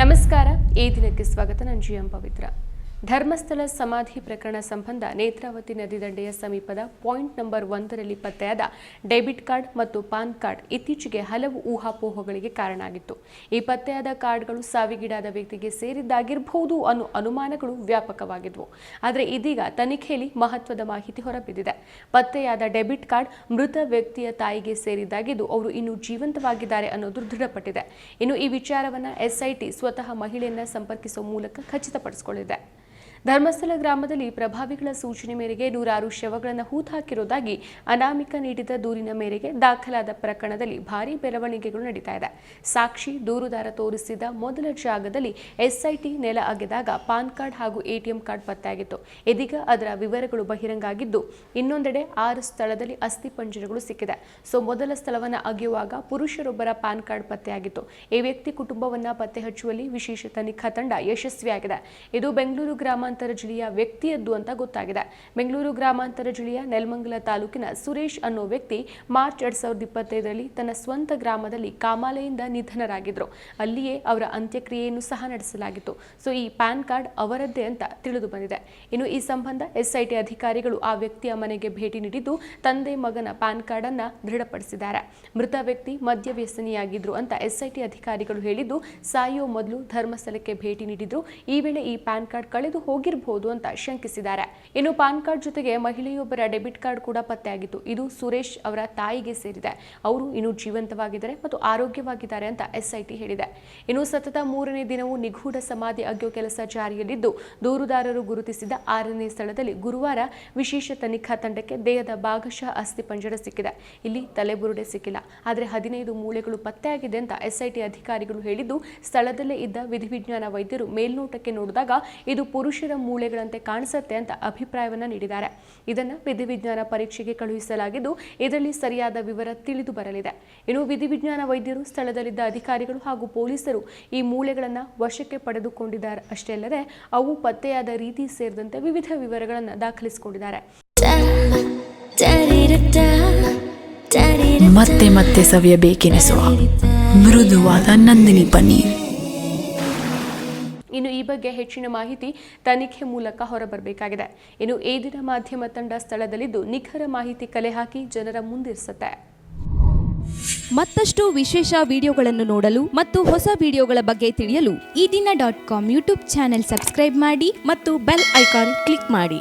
ನಮಸ್ಕಾರ. ಈ ದಿನಕ್ಕೆ ಸ್ವಾಗತ. ನಾನು ಜಿ ಎಂ ಪವಿತ್ರ. ಧರ್ಮಸ್ಥಳ ಸಮಾಧಿ ಪ್ರಕರಣ ಸಂಬಂಧ ನೇತ್ರಾವತಿ ನದಿ ದಂಡೆಯ ಸಮೀಪದ ಪಾಯಿಂಟ್ ನಂಬರ್ ಒಂದರಲ್ಲಿ ಪತ್ತೆಯಾದ ಡೆಬಿಟ್ ಕಾರ್ಡ್ ಮತ್ತು ಪಾನ್ ಕಾರ್ಡ್ ಇತ್ತೀಚೆಗೆ ಹಲವು ಊಹಾಪೋಹಗಳಿಗೆ ಕಾರಣ ಆಗಿತ್ತು ಈ ಪತ್ತೆಯಾದ ಕಾರ್ಡ್ಗಳು ಸಾವಿಗೀಡಾದ ವ್ಯಕ್ತಿಗೆ ಸೇರಿದ್ದಾಗಿರಬಹುದು ಅನ್ನೋ ಅನುಮಾನಗಳು ವ್ಯಾಪಕವಾಗಿದ್ವು. ಆದರೆ ಇದೀಗ ತನಿಖೆಯಲ್ಲಿ ಮಹತ್ವದ ಮಾಹಿತಿ ಹೊರಬಿದ್ದಿದೆ. ಪತ್ತೆಯಾದ ಡೆಬಿಟ್ ಕಾರ್ಡ್ ಮೃತ ವ್ಯಕ್ತಿಯ ತಾಯಿಗೆ ಸೇರಿದ್ದಾಗಿದ್ದು ಅವರು ಇನ್ನೂ ಜೀವಂತವಾಗಿದ್ದಾರೆ ಅನ್ನೋದು ದೃಢಪಟ್ಟಿದೆ. ಇನ್ನು ಈ ವಿಚಾರವನ್ನು ಎಸ್ಐಟಿ ಸ್ವತಃ ಮಹಿಳೆಯನ್ನ ಸಂಪರ್ಕಿಸುವ ಮೂಲಕ ಖಚಿತಪಡಿಸಿಕೊಂಡಿದೆ ಧರ್ಮಸ್ಥಳ ಗ್ರಾಮದಲ್ಲಿ ಪ್ರಭಾವಿಗಳ ಸೂಚನೆ ಮೇರೆಗೆ ನೂರಾರು ಶವಗಳನ್ನು ಹೂತಾಕಿರುವುದಾಗಿ ಅನಾಮಿಕ ನೀಡಿದ ದೂರಿನ ಮೇರೆಗೆ ದಾಖಲಾದ ಪ್ರಕರಣದಲ್ಲಿ ಭಾರೀ ಬೆಳವಣಿಗೆಗಳು ನಡೀತಾ ಇದೆ. ಸಾಕ್ಷಿ ದೂರುದಾರ ತೋರಿಸಿದ ಮೊದಲ ಜಾಗದಲ್ಲಿ ಎಸ್ಐಟಿ ನೆಲ ಅಗೆದಾಗ ಪಾನ್ ಕಾರ್ಡ್ ಹಾಗೂ ಎಟಿಎಂ ಕಾರ್ಡ್ ಪತ್ತೆಯಾಗಿತ್ತು. ಇದೀಗ ಅದರ ವಿವರಗಳು ಬಹಿರಂಗ ಆಗಿದ್ದು ಇನ್ನೊಂದೆಡೆ ಆರು ಸ್ಥಳದಲ್ಲಿ ಅಸ್ಥಿಪಂಜರಗಳು ಸಿಕ್ಕಿದೆ. ಸೊ, ಮೊದಲ ಸ್ಥಳವನ್ನು ಅಗೆಯುವಾಗ ಪುರುಷರೊಬ್ಬರ ಪಾನ್ ಕಾರ್ಡ್ ಪತ್ತೆಯಾಗಿತ್ತು. ಈ ವ್ಯಕ್ತಿ ಕುಟುಂಬವನ್ನ ಪತ್ತೆ ಹಚ್ಚುವಲ್ಲಿ ವಿಶೇಷ ತನಿಖಾ ತಂಡ ಯಶಸ್ವಿಯಾಗಿದೆ. ಇದು ಬೆಂಗಳೂರು ಗ್ರಾಮಾಂತರ ಜಿಲ್ಲೆಯ ವ್ಯಕ್ತಿಯದ್ದು ಅಂತ ಗೊತ್ತಾಗಿದೆ. ಬೆಂಗಳೂರು ಗ್ರಾಮಾಂತರ ಜಿಲ್ಲೆಯ ನೆಲಮಂಗಲ ತಾಲೂಕಿನ ಸುರೇಶ್ ಅನ್ನೋ ವ್ಯಕ್ತಿ ಮಾರ್ಚ್ ಎರಡ್ ಸಾವಿರದ ಇಪ್ಪತ್ತೈದರಲ್ಲಿ ತನ್ನ ಸ್ವಂತ ಗ್ರಾಮದಲ್ಲಿ ಕಾಮಾಲೆಯಿಂದ ನಿಧನರಾಗಿದ್ರು. ಅಲ್ಲಿಯೇ ಅವರ ಅಂತ್ಯಕ್ರಿಯೆಯನ್ನು ಸಹ ನಡೆಸಲಾಗಿತ್ತು. ಸೊ, ಈ ಪ್ಯಾನ್ ಕಾರ್ಡ್ ಅವರದ್ದೇ ಅಂತ ತಿಳಿದು ಬಂದಿದೆ. ಇನ್ನು ಈ ಸಂಬಂಧ ಎಸ್ಐಟಿ ಅಧಿಕಾರಿಗಳು ಆ ವ್ಯಕ್ತಿಯ ಮನೆಗೆ ಭೇಟಿ ನೀಡಿದ್ದು ತಂದೆ ಮಗನ ಪ್ಯಾನ್ ಕಾರ್ಡ್ ಅನ್ನ ದೃಢಪಡಿಸಿದ್ದಾರೆ. ಮೃತ ವ್ಯಕ್ತಿ ಮದ್ಯವ್ಯಸನಿಯಾಗಿದ್ರು ಅಂತ ಎಸ್ಐಟಿ ಅಧಿಕಾರಿಗಳು ಹೇಳಿದ್ದು, ಸಾಯೋ ಮೊದಲು ಧರ್ಮಸ್ಥಳಕ್ಕೆ ಭೇಟಿ ನೀಡಿದ್ರು. ಈ ವೇಳೆ ಈ ಪ್ಯಾನ್ ಕಾರ್ಡ್ ಕಳೆದು ಹೋಗಿರಬಹುದು ಅಂತ ಶಂಕಿಸಿದ್ದಾರೆ. ಇನ್ನು ಪಾನ್ ಕಾರ್ಡ್ ಜೊತೆಗೆ ಮಹಿಳೆಯೊಬ್ಬರ ಡೆಬಿಟ್ ಕಾರ್ಡ್ ಕೂಡ ಪತ್ತೆಯಾಗಿತ್ತು. ಇದು ಸುರೇಶ್ ಅವರ ತಾಯಿಗೆ ಸೇರಿದೆ. ಅವರು ಇನ್ನು ಜೀವಂತವಾಗಿದ್ದಾರೆ ಮತ್ತು ಆರೋಗ್ಯವಾಗಿದ್ದಾರೆ ಅಂತ ಎಸ್ಐಟಿ ಹೇಳಿದೆ. ಇನ್ನು ಸತತ ಮೂರನೇ ದಿನವೂ ನಿಗೂಢ ಸಮಾಧಿ ಅಗ್ಯೋ ಕೆಲಸ ಜಾರಿಯಲ್ಲಿದ್ದು, ದೂರುದಾರರು ಗುರುತಿಸಿದ ಆರನೇ ಸ್ಥಳದಲ್ಲಿ ಗುರುವಾರ ವಿಶೇಷ ತನಿಖಾ ತಂಡಕ್ಕೆ ದೇಹದ ಭಾಗಶಃ ಅಸ್ಥಿಪಂಜರ ಸಿಕ್ಕಿದೆ. ಇಲ್ಲಿ ತಲೆಬುರುಡೆ ಸಿಕ್ಕಿಲ್ಲ. ಆದರೆ ಹದಿನೈದು ಮೂಳೆಗಳು ಪತ್ತೆಯಾಗಿದೆ ಅಂತ ಎಸ್ಐಟಿ ಅಧಿಕಾರಿಗಳು ಹೇಳಿದ್ದು, ಸ್ಥಳದಲ್ಲೇ ಇದ್ದ ವಿಧಿವಿಜ್ಞಾನ ವೈದ್ಯರು ಮೇಲ್ನೋಟಕ್ಕೆ ನೋಡಿದಾಗ ಇದು ಪುರುಷರ ಮೂಳೆಗಳಂತೆ ಕಾಣಿಸುತ್ತೆ ಅಂತ ಅಭಿಪ್ರಾಯವನ್ನ ನೀಡಿದ್ದಾರೆ. ಇದನ್ನು ವಿಧಿವಿಜ್ಞಾನ ಪರೀಕ್ಷೆಗೆ ಕಳುಹಿಸಲಾಗಿದ್ದು, ಇದರಲ್ಲಿ ಸರಿಯಾದ ವಿವರ ತಿಳಿದು ಬರಲಿದೆ. ಇನ್ನು ವಿಧಿವಿಜ್ಞಾನ ವೈದ್ಯರು ಸ್ಥಳದಲ್ಲಿದ್ದ ಅಧಿಕಾರಿಗಳು ಹಾಗೂ ಪೊಲೀಸರು ಈ ಮೂಳೆಗಳನ್ನು ವಶಕ್ಕೆ ಪಡೆದುಕೊಂಡಿದ್ದಾರೆ. ಅಷ್ಟೇ ಅಲ್ಲದೆ, ಅವು ಪತ್ತೆಯಾದ ರೀತಿ ಸೇರಿದಂತೆ ವಿವಿಧ ವಿವರಗಳನ್ನು ದಾಖಲಿಸಿಕೊಂಡಿದ್ದಾರೆ. ಮತ್ತೆ ಮತ್ತೆ ಸವಿಯಬೇಕೆನಿಸುವ ಮೃದುವಾದ ನಂದಿನಿ ಪನ್ನೀರ್. ಇನ್ನು ಈ ಬಗ್ಗೆ ಹೆಚ್ಚಿನ ಮಾಹಿತಿ ತನಿಖೆ ಮೂಲಕ ಹೊರಬರಬೇಕಾಗಿದೆ. ಇನ್ನು ಈ ದಿನ ಮಾಧ್ಯಮ ತಂಡ ಸ್ಥಳದಲ್ಲಿದ್ದು ನಿಖರ ಮಾಹಿತಿ ಕಲೆ ಹಾಕಿ ಜನರ ಮುಂದಿರಿಸುತ್ತೆ. ಮತ್ತಷ್ಟು ವಿಶೇಷ ವಿಡಿಯೋಗಳನ್ನು ನೋಡಲು ಮತ್ತು ಹೊಸ ವಿಡಿಯೋಗಳ ಬಗ್ಗೆ ತಿಳಿಯಲು Eedina dot com YouTube channel subscribe ಮಾಡಿ ಮತ್ತು ಬೆಲ್ ಐಕಾನ್ ಕ್ಲಿಕ್ ಮಾಡಿ.